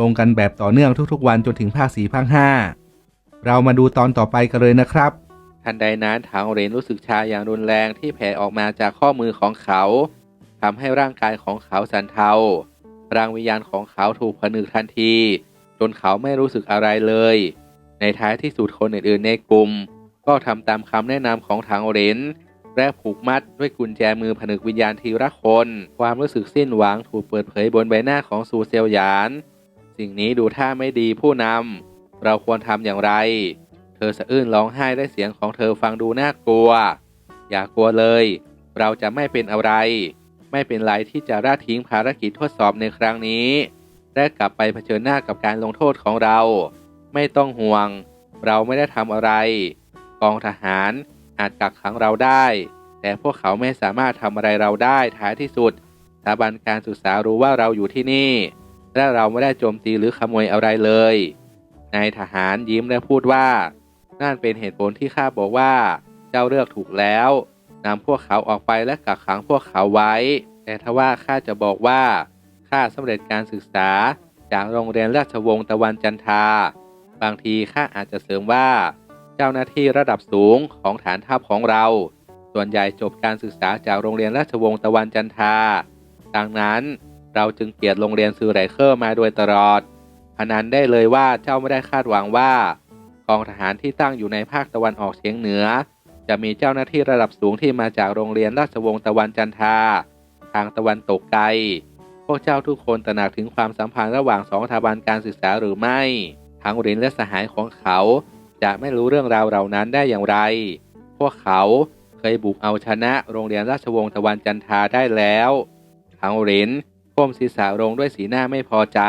ลงกันแบบต่อเนื่องทุกๆ วันจนถึงภาคสี่ภาคห้าเรามาดูตอนต่อไปกันเลยนะครับ ทันใดนั้นทางเรนรู้สึกชาอย่างรุนแรงที่แผ่ออกมาจากข้อมือของเขาทำให้ร่างกายของเขาสั่นเทาพลังวิญญาณของเขาถูกผนึกทันที จนเขาไม่รู้สึกอะไรเลย ในท้ายที่สุดคนอื่นๆในกลุ่ม ก็ทำตามคำแนะนำของทางเรนและผูกมัดด้วยกุญแจมือผนึกวิญญาณทีละคน ความรู้สึกสิ้นหวังถูกเปิดเผยบนใบหน้าของซูเซลหยาน สิ่งนี้ดูท่าไม่ดีผู้นำเราควรทำอย่างไร เธอสะอื้นร้องไห้ได้เสียงของเธอฟังดูน่ากลัว อย่ากลัวเลย เราจะไม่เป็นอะไร ไม่เป็นไรที่จะละทิ้งภารกิจทดสอบในครั้งนี้และกลับไปเผชิญหน้ากับการลงโทษของเรา ไม่ต้องห่วง เราไม่ได้ทำอะไร กองทหารอาจกักขังเราได้ แต่พวกเขาไม่สามารถทำอะไรเราได้ท้ายที่สุดสถาบันการศึกษารู้ว่าเราอยู่ที่นี่ และเราไม่ได้โจมตีหรือขโมยอะไรเลยนายทหารยิ้มและพูดว่า นั่นเป็นเหตุผลที่ข้าบอกว่า เจ้าเลือกถูกแล้วนำพวกเขาออกไปและกักขังพวกเขาไว้ แต่ทว่าข้าจะบอกว่าข้าสำเร็จการศึกษาจากโรงเรียนราชวงศ์ตะวันจันทา บางทีข้าอาจจะเสริมว่า เจ้าหน้าที่ระดับสูงของฐานทัพของเรา ส่วนใหญ่จบการศึกษาจากโรงเรียนราชวงศ์ตะวันจันทา ดังนั้น เราจึงเกลียดโรงเรียนซูไรเคอร์มาโดยตลอดพนันได้เลยว่าเจ้าไม่ได้คาดหวังว่ากองทหารที่ตั้งอยู่ในภาคตะวันออกเฉียงเหนือ จะมีเจ้าหน้าที่ระดับสูงที่มาจากโรงเรียนราชวงศ์ตะวันจันทา ทางตะวันตกไกล พวกเจ้าทุกคนตระหนักถึงความสัมพันธ์ระหว่างสองสถาบันการศึกษาหรือไม่ ทั้งรินและสหายของเขา จะไม่รู้เรื่องราวเหล่านั้นได้อย่างไร พวกเขาเคยบุกเอาชนะโรงเรียนราชวงศ์ตะวันจันทาได้แล้ว ทั้งริน ก้มศีรษะลงด้วยสีหน้าไม่พอใจ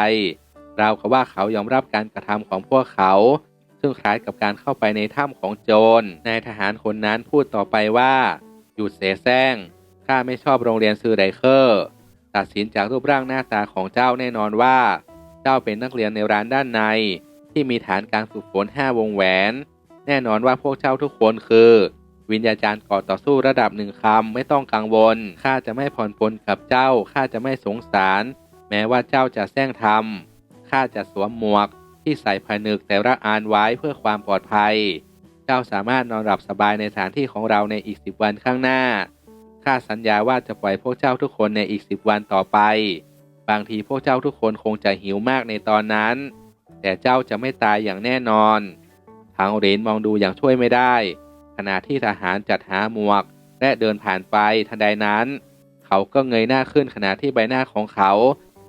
ราวกับว่าเขายอมรับการกระทำของพวกเขา ซึ่งคล้ายกับการเข้าไปในถ้ำของโจรนายทหารคนนั้นพูดต่อไปว่า หยุดเสแสร้งข้าไม่ชอบโรงเรียนซือไรเคอร์ ตัดสินจากรูปร่างหน้าตาของเจ้าแน่นอนว่า เจ้าเป็นนักเรียนในร้านด้านใน ที่มีฐานการฝึกฝนห้าวงแหวน แน่นอนว่าพวกเจ้าทุกคนคือ วิญญาจารย์ก่อต่อสู้ระดับหนึ่งคำไม่ต้องกังวลข้าจะไม่ผ่อนปลนกับเจ้าข้าจะไม่สงสาร แม้ว่าเจ้าจะแซงทำข้าจะสวมหมวก ที่ใส่ผนึกแต่ละอานไว้เพื่อความปลอดภัย เจ้าสามารถนอนหลับสบายในสถานที่ของเราในอีกสิบวันข้างหน้าข้าสัญญาว่าจะปล่อยพวกเจ้าทุกคนในอีกสิบวันต่อไป บางทีพวกเจ้าทุกคนคงจะหิวมากในตอนนั้น แต่เจ้าจะไม่ตายอย่างแน่นอน ทางเหรนมองดูอย่างช่วยไม่ได้ ขณะที่ทหารจัดหาหมวก และเดินผ่านไปทันใดนั้น เขาก็เงยหน้าขึ้นขณะที่ใบหน้าของเขา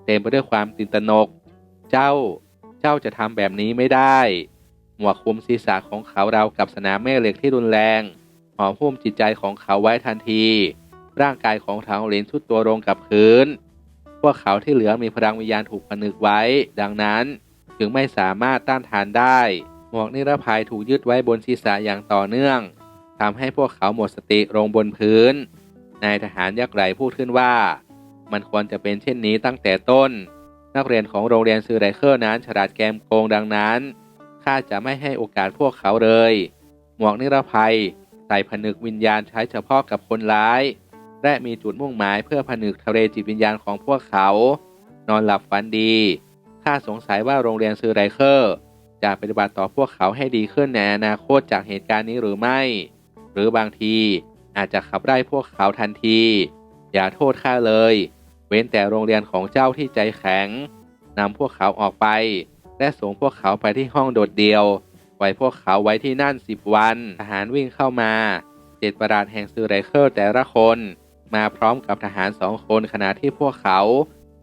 เต็มไปด้วยความตื่นตระหนก เจ้า เจ้าจะทำแบบนี้ไม่ได้ หมวกคลุมศีรษะของเขาราวกับสนามแม่เหล็กที่รุนแรงหอมหุ้มจิตใจของเขาไว้ทันที ร่างกายของทางเหรนชุดตัวลงกับพื้น พวกเขาที่เหลือมีพลังวิญญาณถูกผนึกไว้ ดังนั้นจึงไม่สามารถต้านทานได้ มวกนิรภัยถูกยึดไว้บนศีรษะอย่างต่อเนื่องทำให้พวกเขาหมดสติลงบนพื้น นายทหารยักษ์ไหลพูดขึ้นว่า มันควรจะเป็นเช่นนี้ตั้งแต่ต้น นักเรียนของโรงเรียนซือไรเคอร์นั้นฉลาดแกมโกงดังนั้นข้าจะไม่ให้โอกาสพวกเขาเลย หมวกนิรภัย ใส่ผนึกวิญญาณใช้เฉพาะกับคนร้าย และมีจุดมุ่งหมายเพื่อผนึกทะเลจิตวิญญาณของพวกเขา นอนหลับฝันดีข้าสงสัยว่าโรงเรียนซือไรเคอร์ จะปฏิบัติต่อพวกเขาให้ดีขึ้นในอนาคตจากเหตุการณ์นี้หรือไม่ หรือบางทีอาจจะขับไล่พวกเขาทันที อย่าโทษข้าเลย เว้นแต่โรงเรียนของเจ้าที่ใจแข็งนำพวกเขาออกไป และส่งพวกเขาไปที่ห้องโดดเดี่ยวไว้พวกเขาไว้ที่นั่นสิบวันทหารวิ่งเข้ามาเจ็ดประหลาดแห่งซือไรเคอร์แต่ละคน มาพร้อมกับทหารสองคนขณะที่พวกเขา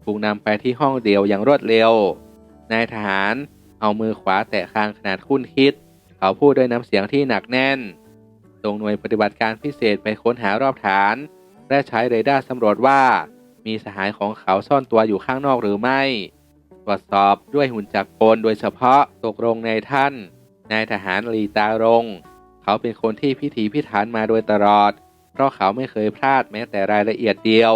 ถูกนำไปที่ห้องเดียวอย่างรวดเร็วนายทหาร เอามือขวาแตะคางขนาดคุ้นคิด เขาพูดด้วยน้ำเสียงที่หนักแน่นส่งหน่วยปฏิบัติการพิเศษไปค้นหารอบฐาน และใช้เรดาร์สำรวจว่า มีสหายของเขาซ่อนตัวอยู่ข้างนอกหรือไม่ ตรวจสอบด้วยหุ่นจักรกลโดยเฉพาะตกลงในท่าน นายทหารลีตารงเขาเป็นคนที่พิถีพิถันมาโดยตลอด เพราะเขาไม่เคยพลาดแม้แต่รายละเอียดเดียว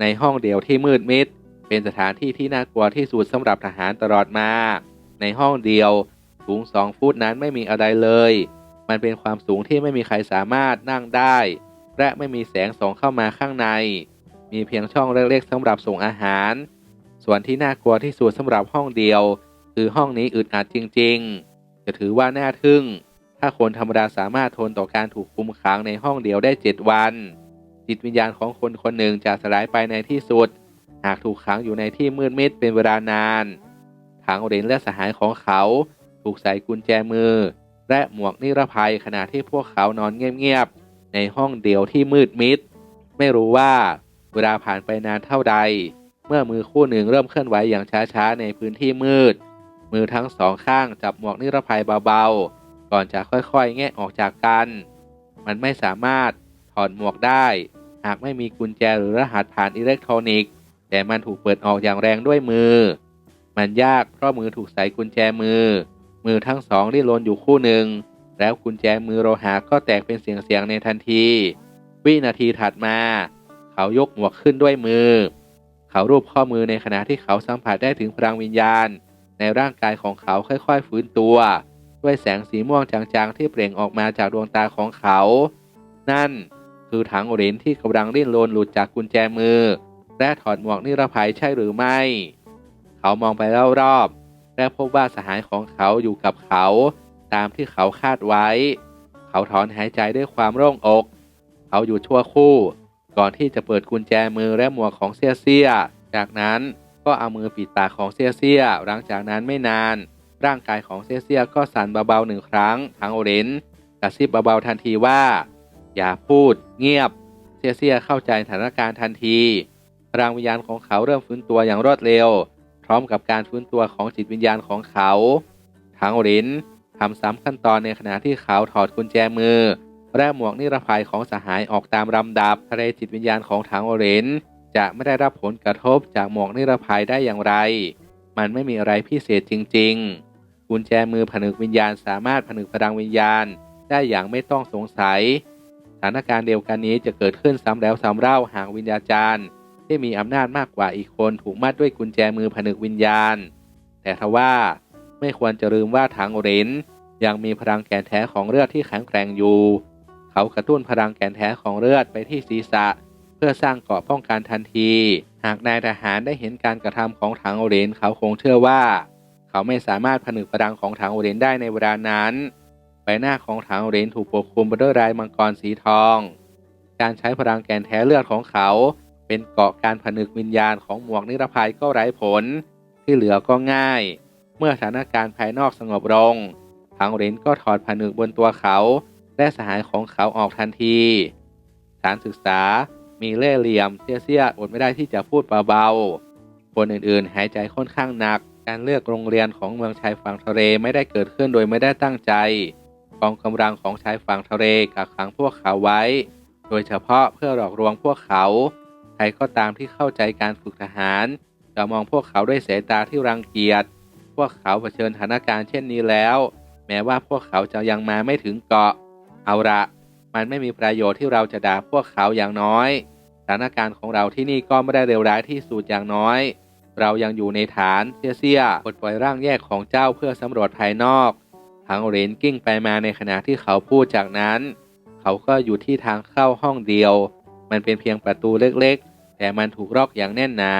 ในห้องเดียวที่มืดมิด เป็นสถานที่ที่น่ากลัวที่สุดสำหรับทหารตลอดมา ในห้องเดียว สูงสองฟุตนั้นไม่มีอะไรเลย มันเป็นความสูงที่ไม่มีใครสามารถนั่งได้ และไม่มีแสงส่องเข้ามาข้างใน มีเพียงช่องเล็กๆสำหรับส่งอาหาร ส่วนที่น่ากลัวที่สุดสำหรับห้องเดียว คือห้องนี้อึดอัดจริงๆ จะถือว่าน่าทึ่ง ถ้าคนธรรมดาสามารถทนต่อการถูกคุมขังในห้องเดียวได้ 7 วัน จิตวิญญาณของคนคนหนึ่งจะสลายไปในที่สุด หากถูกขังอยู่ในที่มืดมิดเป็นเวลานานทางเหรินและสหายของเขา ถูกใส่กุญแจมือ และหมวกนิรภัยขณะที่พวกเขานอนเงียบๆ ในห้องเดียวที่มืดมิด ไม่รู้ว่าเวลาผ่านไปนานเท่าใด เมื่อมือคู่หนึ่งเริ่มเคลื่อนไหวอย่างช้าๆ ในพื้นที่มืด มือทั้งสองข้างจับหมวกนิรภัยเบาๆ ก่อนจะค่อยๆ แงะออกจากกัน มันไม่สามารถถอดหมวกได้ หากไม่มีกุญแจหรือรหัสผ่านอิเล็กทรอนิกส์ แต่มันถูกเปิดออกอย่างแรงด้วยมือ มันยากเพราะมือถูกใส่กุญแจมือ มือทั้งสองรีลนอยู่คู่หนึ่ง แล้วกุญแจมือโลหะก็แตกเป็นเสียงๆในทันที วินาทีถัดมา เขายกหมวกขึ้นด้วยมือ เขารูปข้อมือในขณะที่เขาสัมผัสได้ถึงพลังวิญญาณ ในร่างกายของเขาค่อยๆฟื้นตัว ด้วยแสงสีม่วงจางๆที่เปล่งออกมาจากดวงตาของเขา นั่นคือถังเหรียญที่กำลังดิ้นรนหลุดจากกุญแจมือ และถอดหมวกนิรภัยใช่หรือไม่ เขามองไปรอบๆและพบว่าสหายของเขาอยู่กับเขาตามที่เขาคาดไว้ เขาถอนหายใจด้วยความโล่งอก เขาอยู่ชั่วคู่ ก่อนที่จะเปิดกุญแจมือและหมวกของเซียเซีย จากนั้นก็เอามือปิดปากของเซียเซีย หลังจากนั้นไม่นาน ร่างกายของเซียเซียก็สั่นเบาๆหนึ่งครั้งทางโอเรนกระซิบเบาๆทันทีว่า อย่าพูด เงียบ เซียเซียเข้าใจสถานการณ์ทันทีพลังวิญญาณของเขาเริ่มฟื้นตัวอย่างรวดเร็ว พร้อมกับการฟื้นตัวของจิตวิญญาณของเขาทางโอเรนทำซ้ำขั้นตอนในขณะที่เขาถอดกุญแจมือ และหมวกนิรภัยของสหายออกตามลำดับทะเลจิตวิญญาณของถังโอเรนจะไม่ได้รับผลกระทบจากหมวกนิรภัยได้อย่างไร มันไม่มีอะไรพิเศษจริง ๆ กุญแจมือผนึกวิญญาณสามารถผนึกพลังวิญญาณ ได้อย่างไม่ต้องสงสัย สถานการณ์เดียวกันนี้จะเกิดขึ้นซ้ำแล้วซ้ำเล่าหากวิญญาจารย์ ที่มีอำนาจมากกว่าอีกคนถูกมัดด้วยกุญแจมือผนึกวิญญาณ แต่ทว่าไม่ควรจะลืมว่าถังอเรนยังมีพลังแกนแท้ของเลือดที่แข็งแกร่งอยู่ เขากระตุ้นพลังแกนแท้ของเลือดไปที่ศีรษะ เพื่อสร้างเกราะป้องกันทันที หากนายทหารได้เห็นการกระทำของถังอเรนเขาคงเชื่อว่า เขาไม่สามารถผนึกพลังของถังอเรนได้ในเวลานั้น ใบหน้าของถังอเรนถูกปกคลุมไปด้วยลายมังกรสีทอง การใช้พลังแกนแท้เลือดของเขา เป็นเกาะการผนึกวิญญาณของหมวกนิรภัยก็ไร้ผล ที่เหลือก็ง่าย เมื่อสถานการณ์ภายนอกสงบลงทังเรินก็ถอดผนึกบนตัวเขา และสหายของเขาออกทันทีสารศึกษามีเล่เหลี่ยมเสียเสียอดไม่ได้ที่จะพูดเบาๆ คนอื่นๆ หายใจค่อนข้างหนัก การเลือกโรงเรียนของเมืองชายฝั่งทะเลไม่ได้เกิดขึ้นโดยไม่ได้ตั้งใจ กองกำลังของชายฝั่งทะเลกักขังพวกเขาไว้ โดยเฉพาะเพื่อหลอกลวงพวกเขา ใครก็ตามที่เข้าใจการฝึกทหาร จะมองพวกเขาด้วยสายตาที่รังเกียจ พวกเขาเผชิญสถานการณ์เช่นนี้แล้ว แม้ว่าพวกเขาจะยังมาไม่ถึงเกาะ เอาละมันไม่มีประโยชน์ที่เราจะด่าพวกเขาอย่างน้อย สถานการณ์ของเราที่นี่ก็ไม่ได้เลวร้ายที่สุดอย่างน้อย เรายังอยู่ในฐานเซียเซียปลดปล่อยร่างแยกของเจ้าเพื่อสำรวจภายนอกทางเรนกิ้งไปมาในขณะที่เขาพูดจากนั้น เขาก็อยู่ที่ทางเข้าห้องเดียว มันเป็นเพียงประตูเล็กๆ แต่มันถูกล็อกอย่างแน่นหนา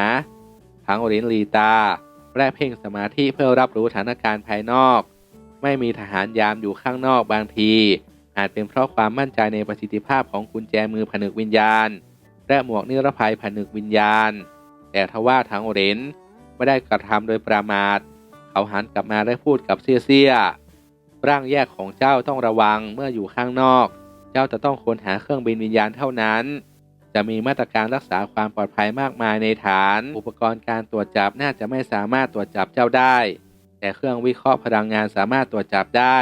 ทางเหรนลีตา และเพ่งสมาธิเพื่อรับรู้สถานการณ์ภายนอก ไม่มีทหารยามอยู่ข้างนอกบางที อาจเป็นเพราะความมั่นใจในประสิทธิภาพของกุญแจมือผนึกวิญญาณ และหมวกนิรภัยผนึกวิญญาณ แต่ทว่าทางอเรนไม่ได้กระทำโดยประมาท เขาหันกลับมาได้พูดกับเซียเซียร่างแยกของเจ้าต้องระวังเมื่ออยู่ข้างนอก เจ้าจะต้องค้นหาเครื่องบินวิญญาณเท่านั้น จะมีมาตรการรักษาความปลอดภัยมากมายในฐาน อุปกรณ์การตรวจจับน่าจะไม่สามารถตรวจจับเจ้าได้ แต่เครื่องวิเคราะห์พลังงานสามารถตรวจจับได้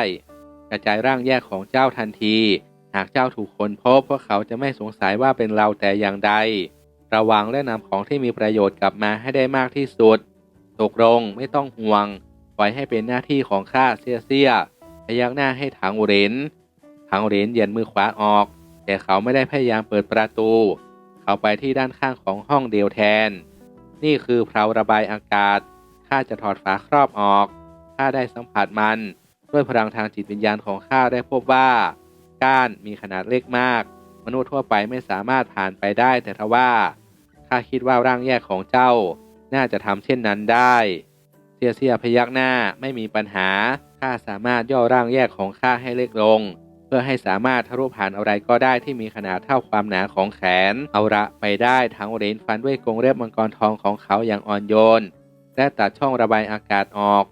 กระจายร่างแยกของเจ้าทันที หากเจ้าถูกคนพบพวกเขาจะไม่สงสัยว่าเป็นเราแต่อย่างใด ระวังและนำของที่มีประโยชน์กลับมาให้ได้มากที่สุดตกลงไม่ต้องห่วงปล่อยให้เป็นหน้าที่ของข้าเสียเสียพยักหน้าให้ถังเหรนถังเหรนเยียนมือขวาออก แต่เขาไม่ได้พยายามเปิดประตู เขาไปที่ด้านข้างของห้องเดียวแทน นี่คือเพลาระบายอากาศ ข้าจะถอดฝาครอบออก ข้าได้สัมผัสมัน ด้วยพลังทางจิตวิญญาณของข้าได้พบว่า ก้านมีขนาดเล็กมาก มนุษย์ทั่วไปไม่สามารถผ่านไปได้ แต่ทว่า ข้าคิดว่าร่างแยกของเจ้า น่าจะทำเช่นนั้นได้เสียเสียพยักหน้าไม่มีปัญหา ข้าสามารถย่อร่างแยกของข้าให้เล็กลง พื่อให้สามารถทะลุผ่านอะไรก็ได้ที่มีขนาดเท่าความหนาของแขน เอาละไปได้ทั้งเรนฟันด้วยกรงเล็บมังกรทองของเขาอย่างอ่อนโยน และตัดช่องระบายอากาศออก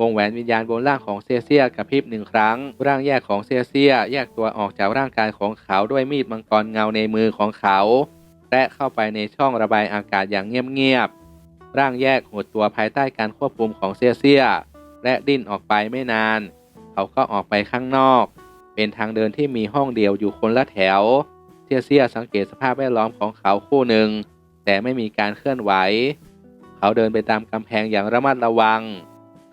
วงแหวนวิญญาณบนร่างของเซียเซียกระพริบหนึ่งครั้ง ร่างแยกของเซียเซียแยกตัวออกจากร่างกายของเขาด้วยมีดมังกรเงาในมือของเขา และเข้าไปในช่องระบายอากาศอย่างเงียบๆร่างแยกหดตัวภายใต้การควบคุมของเซียเซียและดิ้นออกไปไม่นาน เขาก็ออกไปข้างนอก เป็นทางเดินที่มีห้องเดียวอยู่คนละแถวเซียเซียสังเกตสภาพแวดล้อมของเขาคู่หนึ่ง แต่ไม่มีการเคลื่อนไหว เขาเดินไปตามกำแพงอย่างระมัดระวัง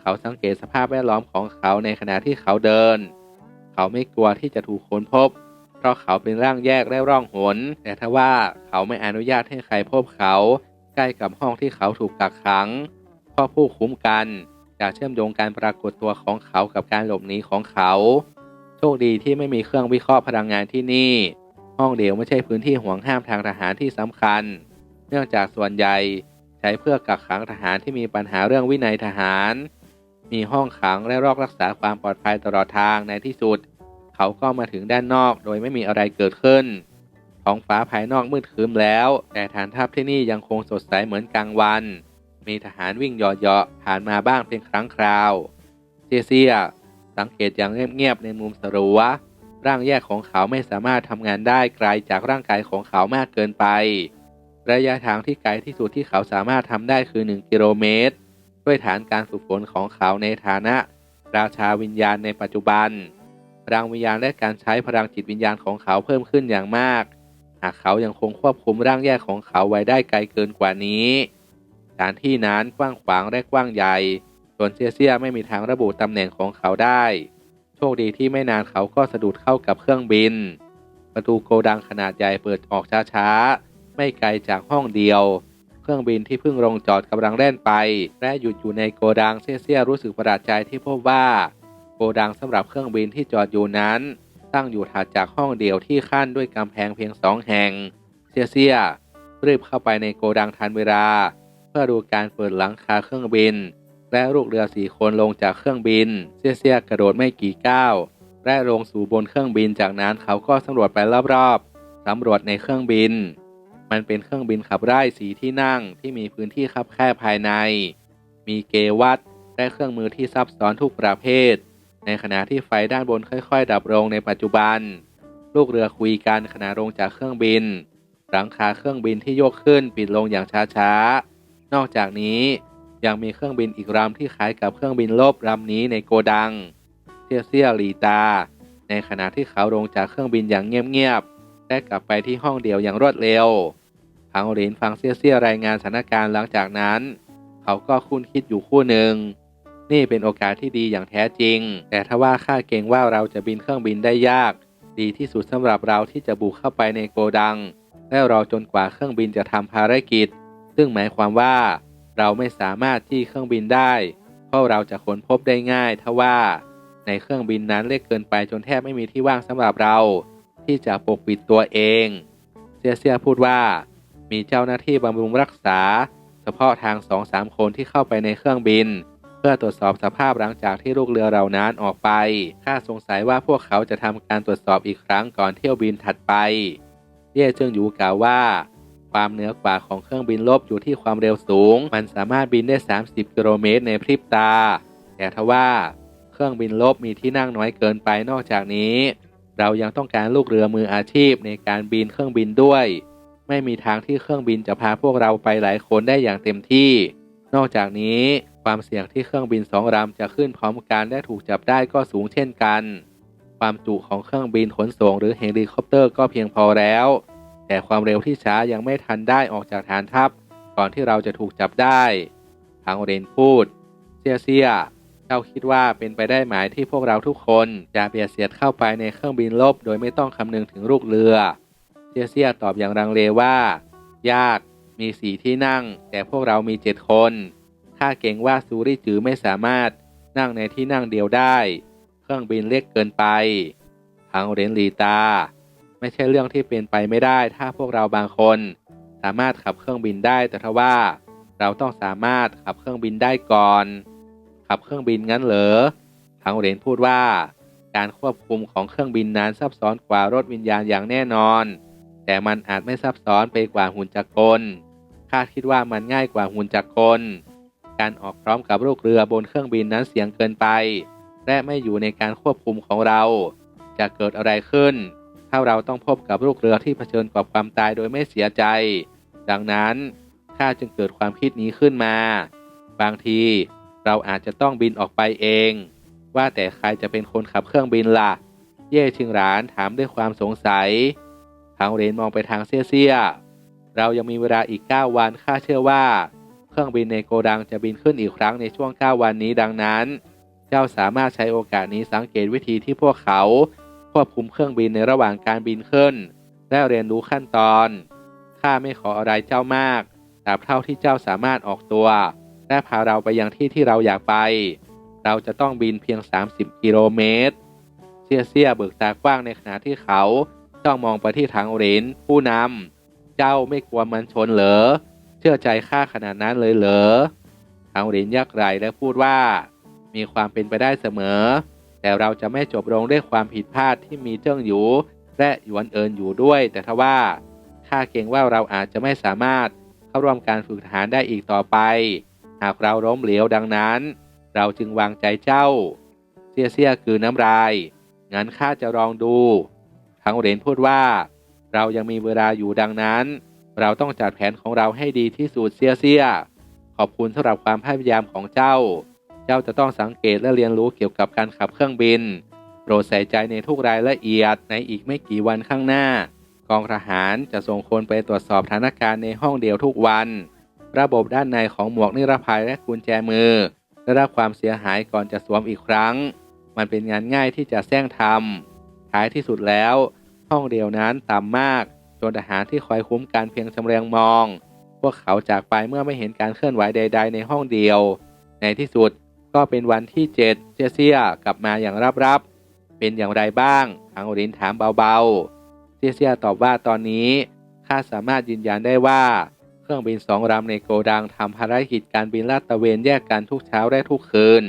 เขาสังเกตสภาพแวดล้อมของเขาในขณะที่เขาเดิน เขาไม่กลัวที่จะถูกค้นพบ เพราะเขาเป็นร่างแยกและร่องหน แต่ถ้าว่าเขาไม่อนุญาตให้ใครพบเขาใกล้กับห้องที่เขาถูกกักขังเพราะผู้คุ้มกันจะเชื่อมโยงการปรากฏตัวของเขากับการหลบหนีของเขา โชคดีที่ไม่มีเครื่องวิเคราะห์พลังงานที่นี่ ห้องเดียวไม่ใช่พื้นที่ห่วงห้ามทางทหารที่สำคัญ เนื่องจากส่วนใหญ่ใช้เพื่อกักขังทหารที่มีปัญหาเรื่องวินัยทหาร มีห้องขังและรอกรักษาความปลอดภัยตลอดทางในที่สุด เขาก็มาถึงด้านนอกโดยไม่มีอะไรเกิดขึ้น ท้องฟ้าภายนอกมืดครึ้มแล้ว แต่ฐานทัพที่นี่ยังคงสดใสเหมือนกลางวัน มีทหารวิ่งเหยาะๆผ่านมาบ้างเป็นครั้งคราวเซียเซีย สังเกตอย่างเงียบๆในมุมสรัวร่างแยกของเขาไม่สามารถทำงานได้ไกลจากร่างกายของเขามากเกินไป ระยะทางที่ไกลที่สุดที่เขาสามารถทำได้คือ 1 กิโลเมตร ด้วยฐานการฝึกฝนของเขาในฐานะ ราชาวิญญาณในปัจจุบันพลังวิญญาณและการใช้พลังจิตวิญญาณของเขาเพิ่มขึ้นอย่างมาก หากเขายังคงควบคุมร่างแยกของเขาไว้ได้ไกลเกินกว่านี้สถานที่นั้นกว้างขวางและกว้างใหญ่ ส่วนเซียเซียไม่มีทางระบุตำแหน่งของเขาได้ โชคดีที่ไม่นานเขาก็สะดุดเข้ากับเครื่องบิน ประตูโกดังขนาดใหญ่เปิดออกช้าๆ ไม่ไกลจากห้องเดียว เครื่องบินที่เพิ่งลงจอดกำลังแล่นไป และหยุดอยู่ในโกดังเซียเซียรู้สึกประหลาดใจที่พบว่า โกดังสำหรับเครื่องบินที่จอดอยู่นั้น ตั้งอยู่ถัดจากห้องเดียวที่ขั้นด้วยกำแพงเพียงสองแห่ง เซียเซียรีบเข้าไปในโกดังทันเวลา เพื่อดูการเปิดหลังคาเครื่องบิน และลูกเรือสี่คนลงจากเครื่องบินเซียเซียกระโดดไม่กี่ก้าวและลงสู่บนเครื่องบินจากนั้นเขาก็สำรวจไปรอบๆสำรวจในเครื่องบิน มันเป็นเครื่องบินขับไล่สีที่นั่งที่มีพื้นที่คับแคบภายใน มีเกวัตและเครื่องมือที่ซับซ้อนทุกประเภท ในขณะที่ไฟด้านบนค่อยๆ ดับลงในปัจจุบัน ลูกเรือคุยกันขณะลงจากเครื่องบิน หลังคาเครื่องบินที่ยกขึ้นปิดลงอย่างช้าๆ นอกจากนี้ ยังมีเครื่องบินอีกลำที่คล้ายกับเครื่องบินลบลำนี้ในโกดังเซียเซียลีตา ในขณะที่เขาลงจากเครื่องบินอย่างเงียบๆและกลับไปที่ห้องเดียวอย่างรวดเร็วพังหลินฟังเซียเซียรายงานสถานการณ์หลังจากนั้น เขาก็คุ้นคิดอยู่คู่หนึ่ง นี่เป็นโอกาสที่ดีอย่างแท้จริง แต่ถ้าว่าข้าเกรงว่าเราจะบินเครื่องบินได้ยาก ดีที่สุดสำหรับเราที่จะบุกเข้าไปในโกดัง และรอจนกว่าเครื่องบินจะทำภารกิจ ซึ่งหมายความว่า เราไม่สามารถที่เครื่องบินได้ เพราะเราจะค้นพบได้ง่ายถ้าว่า ในเครื่องบินนั้นเล็กเกินไปจนแทบไม่มีที่ว่างสำหรับเรา ที่จะปกปิดตัวเอง เซียเซียพูดว่า มีเจ้าหน้าที่บำรุงรักษา เฉพาะทางสองสามคนที่เข้าไปในเครื่องบิน เพื่อตรวจสอบสภาพหลังจากที่ลูกเรือเรานั้นออกไปข้าสงสัยว่าพวกเขาจะทำการตรวจสอบอีกครั้งก่อนเที่ยวบินถัดไป เย่เจิงหยูกล่าวว่า ความเหนือกว่าของเครื่องบินลบอยู่ที่ความเร็วสูง มันสามารถบินได้ 30 กิโลเมตรในพริบตา แต่ทว่าเครื่องบินลบมีที่นั่งน้อยเกินไปนอกจากนี้ เรายังต้องการลูกเรือมืออาชีพในการบินเครื่องบินด้วย ไม่มีทางที่เครื่องบินจะพาพวกเราไปหลายคนได้อย่างเต็มที่ นอกจากนี้ความเสี่ยงที่เครื่องบินสองลำจะขึ้นพร้อมกันและถูกจับได้ก็สูงเช่นกัน ความจุของเครื่องบินขนส่งหรือเฮลิคอปเตอร์ก็เพียงพอแล้ว แต่ความเร็วที่ช้ายังไม่ทันได้ออกจากฐานทัพ ก่อนที่เราจะถูกจับได้พังเรนพูดเซียเซียเจ้าคิดว่าเป็นไปได้ไหมที่พวกเราทุกคนจะเบียดเสียดเข้าไปในเครื่องบินลบ โดยไม่ต้องคำนึงถึงลูกเรือเซียเซียตอบอย่างรังเลว่า ยากมีสีที่นั่ง แต่พวกเรามีเจ็ดคนข้าเก่งว่าซูริจือไม่สามารถนั่งในที่นั่งเดียวได้ เครื่องบินเล็กเกินไปพังเรนลีตา ไม่ใช่เรื่องที่เป็นไปไม่ได้ ถ้าพวกเราบางคน สามารถขับเครื่องบินได้ แต่ทว่า เราต้องสามารถขับเครื่องบินได้ก่อน ขับเครื่องบินงั้นเหรอพังเรนพูดว่า การควบคุมของเครื่องบินนั้นซับซ้อนกว่ารถวิญญาณอย่างแน่นอน แต่มันอาจไม่ซับซ้อนไปกว่าหุ่นจักรกลข้าคิดว่ามันง่ายกว่าหุ่นจักรกล การออกพร้อมกับลูกเรือบนเครื่องบินนั้นเสี่ยงเกินไป และไม่อยู่ในการควบคุมของเรา จะเกิดอะไรขึ้น ถ้าเราต้องพบกับลูกเรือที่เผชิญกับความตายโดยไม่เสียใจ ดังนั้นข้าจึงเกิดความคิดนี้ขึ้นมา บางทีเราอาจจะต้องบินออกไปเอง ว่าแต่ใครจะเป็นคนขับเครื่องบินล่ะ เย่ชิงหรานถามด้วยความสงสัยทางเรนมองไปทางเซียเซียเรายังมีเวลาอีก 9 วันข้าเชื่อว่า เครื่องบินในโกดังจะบินขึ้นอีกครั้งในช่วง 9 วันนี้ดังนั้น เจ้าสามารถใช้โอกาสนี้สังเกตวิธีที่พวกเขา ควบคุมเครื่องบินในระหว่างการบินขึ้น และเรียนรู้ขั้นตอน ข้าไม่ขออะไรเจ้ามากตราบเท่าที่เจ้าสามารถออกตัว และพาเราไปยังที่ที่เราอยากไป เราจะต้องบินเพียง 30 กิโลเมตร เซียเซียเบิกตากว้างในขณะที่เขาจ้องมองไปที่ทางเหรนผู้นำ เจ้าไม่กลัวมันชนเหรอ เชื่อใจข้าขนาดนั้นเลยเหรอทางเหรนยักไหลและพูดว่า มีความเป็นไปได้เสมอ แต่เราจะไม่จบลงด้วยความผิดพลาดที่มีเจิ้งอยู่และหยวนเอินอยู่ด้วย แต่ทว่าข้าเกรงว่าเราอาจจะไม่สามารถเข้าร่วมการฝึกทหารได้อีกต่อไป หากเราล้มเหลวดังนั้น เราจึงวางใจเจ้า เสียเสียคือน้ำลาย งั้นข้าจะลองดูทั้งเหรนพูดว่า เรายังมีเวลาอยู่ดังนั้น เราต้องจัดแผนของเราให้ดีที่สุดเสียเสียขอบคุณสำหรับความพยายามของเจ้า เจ้าจะต้องสังเกตและเรียนรู้เกี่ยวกับการขับเครื่องบิน โปรดใส่ใจในทุกรายละเอียดในอีกไม่กี่วันข้างหน้า กองทหารจะส่งคนไปตรวจสอบสถานการณ์ในห้องเดียวทุกวัน ระบบด้านในของหมวกนิรภัยและกุญแจมือได้รับความเสียหายก่อนจะสวมอีกครั้ง มันเป็นงานง่ายที่จะแซงทำท้ายที่สุดแล้ว ห้องเดียวนั้นต่ำมากจนทหารที่คอยคุ้มการเพียงชำเลืองมอง พวกเขาจากไปเมื่อไม่เห็นการเคลื่อนไหวใด ๆ ในห้องเดียว ในที่สุด ก็เป็นวันที่เจ็ดเจเซียกลับมาอย่างรับๆเป็นอย่างไรบ้างทางอรินถามเบาๆเซียเซียตอบว่าตอนนี้ข้าสามารถยืนยันได้ว่า เครื่องบินสองลำในโกดังทำภารกิจการบินลาดตระเวนแยกกันทุกเช้าและทุกคืน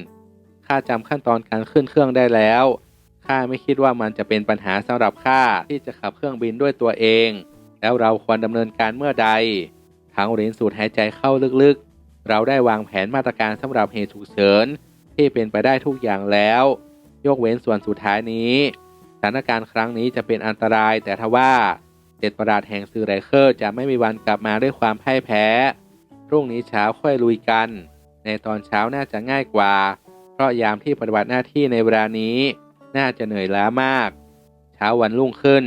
ข้าจำขั้นตอนการขึ้นเครื่องได้แล้วข้าไม่คิดว่ามันจะเป็นปัญหาสำหรับข้าที่จะขับเครื่องบินด้วยตัวเอง แล้วเราควรดำเนินการเมื่อใดทางเหรนสูดหายใจเข้าลึกๆ เราได้วางแผนมาตรการสำหรับเหตุฉุกเฉินที่เป็นไปได้ทุกอย่างแล้ว ยกเว้นส่วนสุดท้ายนี้ สถานการณ์ครั้งนี้จะเป็นอันตราย แต่ทว่าเจ็ดประหลาดแห่งซือไรเคอร์จะไม่มีวันกลับมาด้วยความพ่ายแพ้ พรุ่งนี้เช้าค่อยลุยกัน ในตอนเช้าน่าจะง่ายกว่า เพราะยามที่ปฏิบัติหน้าที่ในเวลานี้ น่าจะเหนื่อยล้ามาก เช้าวันรุ่งขึ้น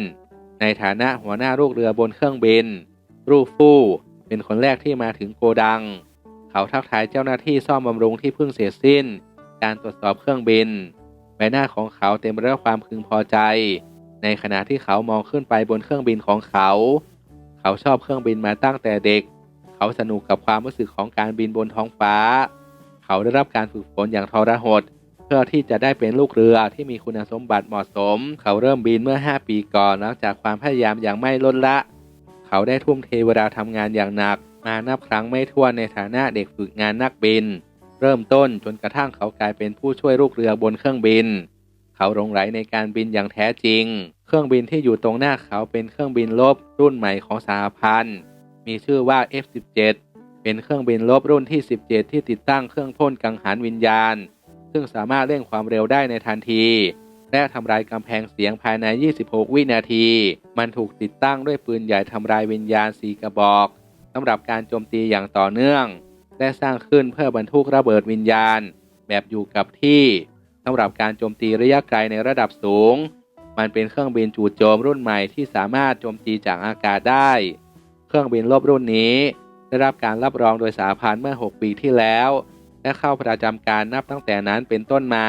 ในฐานะหัวหน้าลูกเรือบนเครื่องบิน รูฟู่เป็นคนแรกที่มาถึงโกดัง เขาทักทายเจ้าหน้าที่ซ่อมบำรุงที่เพิ่งเสร็จสิ้น การตรวจสอบเครื่องบิน ใบหน้าของเขาเต็มไปด้วยความพึงพอใจ ในขณะที่เขามองขึ้นไปบนเครื่องบินของเขา เขาชอบเครื่องบินมาตั้งแต่เด็ก เขาสนุกกับความรู้สึกของการบินบนท้องฟ้า เขาได้รับการฝึกฝนอย่างทรหดเพื่อที่จะได้เป็นลูกเรือที่มีคุณสมบัติเหมาะสม เขาเริ่มบินเมื่อ 5 ปีก่อนหลังจากความพยายามอย่างไม่ลดละ เขาได้ทุ่มเทเวลาทำงานอย่างหนัก มานับครั้งไม่ถ้วนในฐานะเด็กฝึกงานนักบิน เริ่มต้นจนกระทั่งเขากลายเป็นผู้ช่วยลูกเรือบนเครื่องบิน เขาหลงไหลในการบินอย่างแท้จริง เครื่องบินที่อยู่ตรงหน้าเขาเป็นเครื่องบินลบรุ่นใหม่ของสหพันธ์มีชื่อว่า F17 เป็นเครื่องบินลบรุ่นที่ 17 ที่ติดตั้งเครื่องพ่นกังหันวิญญาณ ซึ่งสามารถเร่งความเร็วได้ในทันที และทำลายกำแพงเสียงภายใน 26 วินาที มันถูกติดตั้งด้วยปืนใหญ่ทำลายวิญญาณสีกระบอก สำหรับการโจมตีอย่างต่อเนื่องและสร้างขึ้นเพื่อบรรทุกระเบิดวิญญาณ แบบอยู่กับที่สำหรับการโจมตีระยะไกลในระดับสูง มันเป็นเครื่องบินจู่โจมรุ่นใหม่ที่สามารถโจมตีจากอากาศได้ เครื่องบินลบรุ่นนี้ ได้รับการรับรองโดยสาพันธ์เมื่อ 6 ปีที่แล้ว และเข้าประจำการนับตั้งแต่นั้นเป็นต้นมา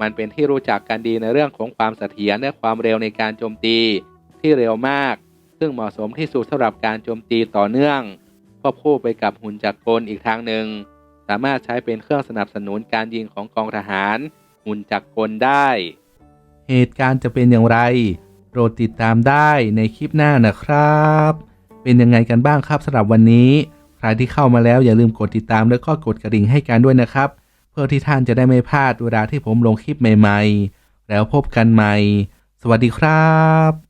มันเป็นที่รู้จักกันดีในเรื่องของความเสถียรและความเร็วในการโจมตีที่เร็วมาก ซึ่งเหมาะสมที่สุดสำหรับการโจมตีต่อเนื่องควบคู่ไปกับหุ่นจักรกลอีกทางหนึ่ง สามารถใช้เป็นเครื่องสนับสนุนการยิงของกองทหาร หุ่นจักรกลได้ เหตุการณ์จะเป็นอย่างไรโปรดติดตามได้ในคลิปหน้านะครับ เป็นยังไงกันบ้างครับสำหรับวันนี้ ใครที่เข้ามาแล้วอย่าลืมกดติดตามแล้วก็กดกระดิ่งให้กันด้วยนะครับ เพื่อที่ท่านจะได้ไม่พลาดเวลาที่ผมลงคลิปใหม่ ๆ แล้วพบกันใหม่ สวัสดีครับ